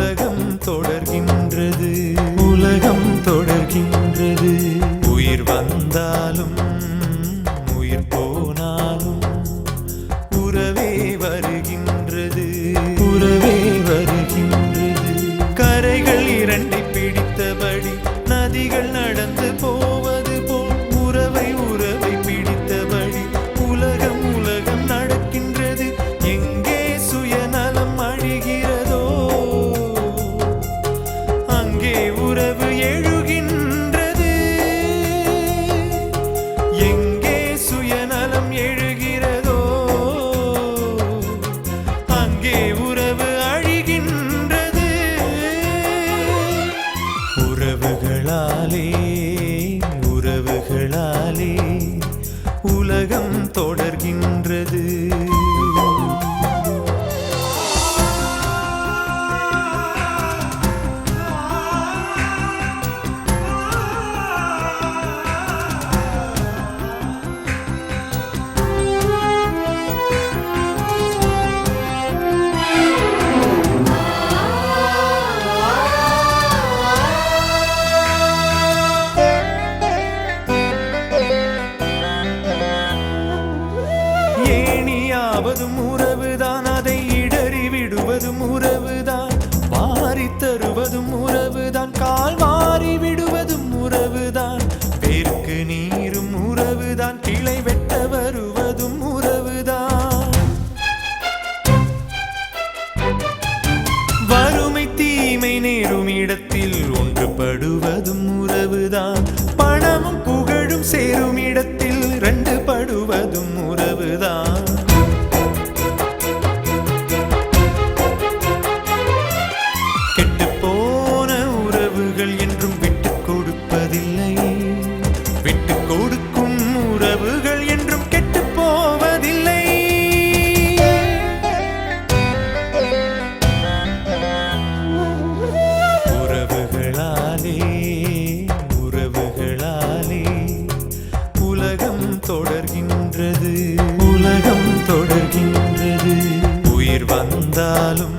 உலகம் தொடர்கின்ற அங்கே உறவு எழுகின்றது. எங்கே சுயநலம் எழுகிறதோ அங்கே உறவு அழிகின்றது. உறவுகளாலே உறவுகளாலே உலகம் ஏணியாவதும் உறவுதான் அதை இடறி விடுவதும் உறவுதான். வாரி தருவதும் உறவுதான் கால் வாரி விடுவதும் உறவுதான். பேருக்கு நீரும் உறவுதான் கிளை வெட்ட வருவதும் உறவுதான். வறுமை தீமை நேரும் இடத்தில் ஒன்றுபடுவதும் உறவுதான். பணமும் புகழும் சேரும் இடத்தில் கொடுப்பதில்லை. விட்டு கொடுக்கும் உறவுகள் என்றும் கெட்டு போவதில்லை. உறவுகளாலே உறவுகளாலே உலகம் தொடர்கின்றது. உலகம் தொடர்கின்றது. உயிர் வந்தாலும்